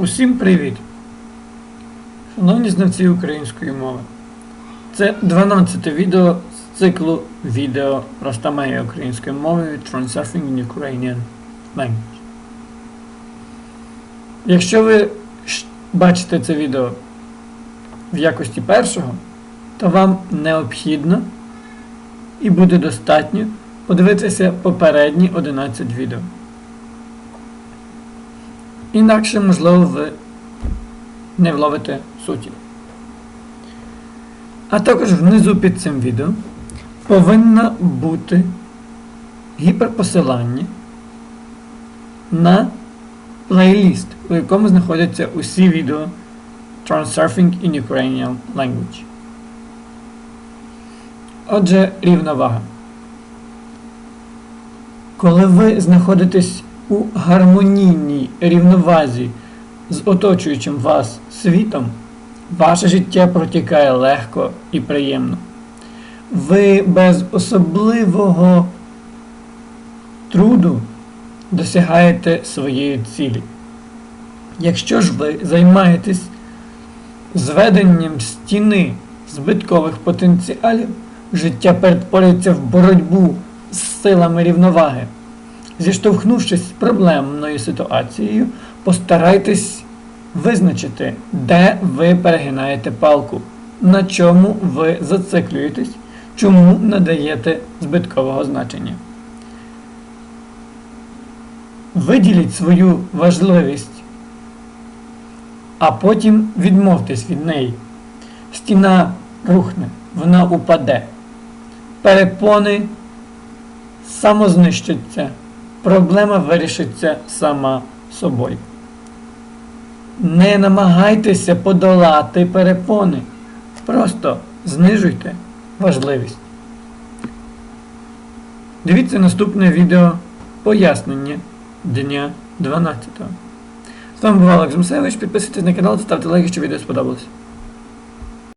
Усім привіт! Шановні знавці української мови. Це 12 відео з циклу відео Проста магія української мови Transurfing in Ukrainian Language. Якщо ви бачите це відео в якості першого, то вам необхідно і буде достатньо подивитися попередні 11 відео. Інакше, можливо, ви не вловите суті. А також внизу під цим відео повинно бути гіперпосилання на плейліст, у якому знаходяться усі відео Transurfing in Ukrainian Language. Отже, рівновага. Коли ви знаходитесь у гармонійній рівновазі з оточуючим вас світом, ваше життя протікає легко і приємно. Ви без особливого труду досягаєте своєї цілі. Якщо ж ви займаєтесь зведенням стіни збиткових потенціалів, життя перетворюється в боротьбу з силами рівноваги. Зіштовхнувшись з проблемною ситуацією, постарайтесь визначити, де ви перегинаєте палку, на чому ви зациклюєтесь, чому надаєте збиткового значення. Виділіть свою важливість, а потім відмовтесь від неї. Стіна рухне, вона упаде. Перепони самознищаться, проблема вирішиться сама собою. Не намагайтеся подолати перепони. Просто знижуйте важливість. Дивіться наступне відео пояснення дня 12. З вами був Олег Змсевич. Підписуйтесь на канал, ставте лайки, якщо відео сподобалось.